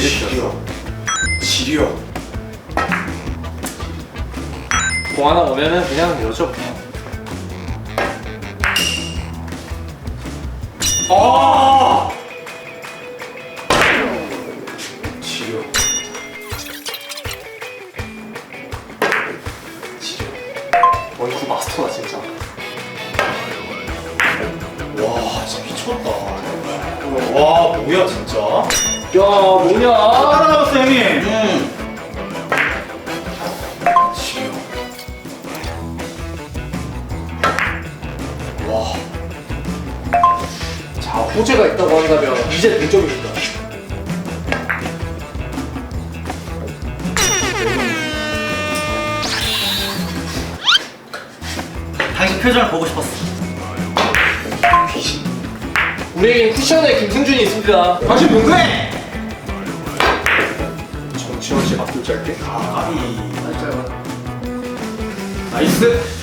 지려. 지려. 공 하나 오면은 그냥 여죠. 아! 지려. 지려. 진짜. 와, 진짜 미쳤다. 와, 뭐야, 진짜? 야 뭐냐? 따라잡았어, 형님. 지려. 와. 자 호재가 있다고 한다면 이제 득점입니다. 당신 표정을 보고 싶었어. 우리에겐 쿠션의 김승준이 있습니다. 당신 뭔데? 정치원 씨 맞돌 짧게. 아, 까비. 짧아. 나이스.